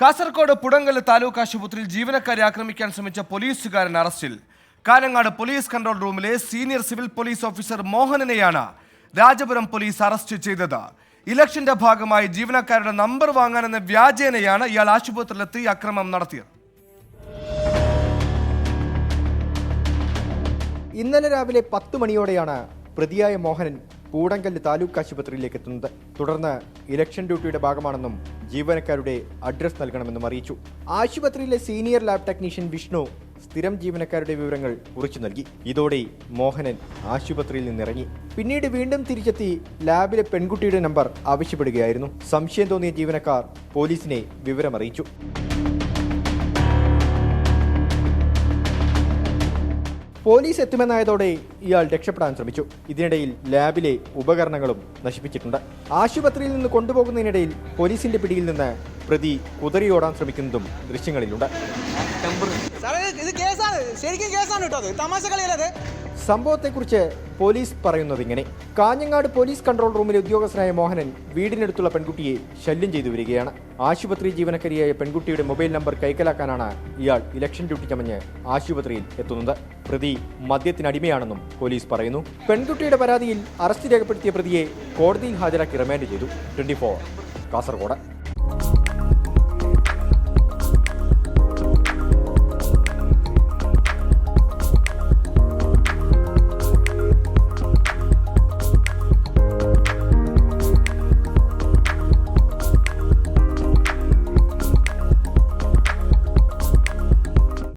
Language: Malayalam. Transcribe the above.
കാസർഗോഡ് പുടങ്കൽ താലൂക്ക് ആശുപത്രിയിൽ ജീവനക്കാരെ ആക്രമിക്കാൻ ശ്രമിച്ച പോലീസുകാരൻ അറസ്റ്റിൽ. കാനങ്ങാട് പോലീസ് കൺട്രോൾ റൂമിലെ സീനിയർ സിവിൽ പോലീസ് ഓഫീസർ മോഹനനെയാണ് രാജപുരം പോലീസ് അറസ്റ്റ് ചെയ്തത്. ഇലക്ഷന്റെ ഭാഗമായി ജീവനക്കാരുടെ നമ്പർ വാങ്ങാനെന്ന വ്യാജേനയാണ് ഇയാൾ ആശുപത്രിയിലെത്തി അക്രമം നടത്തിയത്. ഇന്നലെ രാവിലെ പത്ത് മണിയോടെയാണ് പ്രതിയായ മോഹനൻ പൂടങ്കല്ല് താലൂക്ക് ആശുപത്രിയിലേക്ക് എത്തുന്നത്. തുടർന്ന് ഇലക്ഷൻ ഡ്യൂട്ടിയുടെ ഭാഗമാണെന്നും ജീവനക്കാരുടെ അഡ്രസ് നൽകണമെന്നും അറിയിച്ചു. ആശുപത്രിയിലെ സീനിയർ ലാബ് ടെക്നീഷ്യൻ വിഷ്ണു സ്ഥിരം ജീവനക്കാരുടെ വിവരങ്ങൾ കുറിച്ചു നൽകി. ഇതോടെ മോഹനൻ ആശുപത്രിയിൽ നിന്നിറങ്ങി. പിന്നീട് വീണ്ടും തിരിച്ചെത്തി ലാബിലെ പെൺകുട്ടിയുടെ നമ്പർ ആവശ്യപ്പെടുകയായിരുന്നു. സംശയം തോന്നിയ ജീവനക്കാർ പോലീസിനെ വിവരമറിയിച്ചു. പോലീസ് എത്തുമെന്നായതോടെ ഇയാൾ രക്ഷപ്പെടാൻ ശ്രമിച്ചു. ഇതിനിടയിൽ ലാബിലെ ഉപകരണങ്ങളും നശിപ്പിച്ചിട്ടുണ്ട്. ആശുപത്രിയിൽ നിന്ന് കൊണ്ടുപോകുന്നതിനിടയിൽ പോലീസിന്റെ പിടിയിൽ നിന്ന് പ്രതി കുതറിയോടാൻ ശ്രമിക്കുന്നതും ദൃശ്യങ്ങളിലുണ്ട്. സംഭവത്തെക്കുറിച്ച് പോലീസ് പറയുന്നത് ഇങ്ങനെ കാഞ്ഞങ്ങാട് പോലീസ് കൺട്രോൾ റൂമിലെ ഉദ്യോഗസ്ഥനായ മോഹനൻ വീടിനടുത്തുള്ള പെൺകുട്ടിയെ ശല്യം ചെയ്തു വരികയാണ്. ആശുപത്രി ജീവനക്കാരിയായ പെൺകുട്ടിയുടെ മൊബൈൽ നമ്പർ കൈക്കലാക്കാനാണ് ഇയാൾ ഇലക്ഷൻ ഡ്യൂട്ടി ചമഞ്ഞ് ആശുപത്രിയിൽ എത്തുന്നത്. പ്രതി മദ്യത്തിനടിമയാണെന്നും പോലീസ് പറയുന്നു. പെൺകുട്ടിയുടെ പരാതിയിൽ അറസ്റ്റ് രേഖപ്പെടുത്തിയ പ്രതിയെ കോടതിയിൽ ഹാജരാക്കി റിമാൻഡ് ചെയ്തു. ട്വന്റി കാസർഗോഡ്.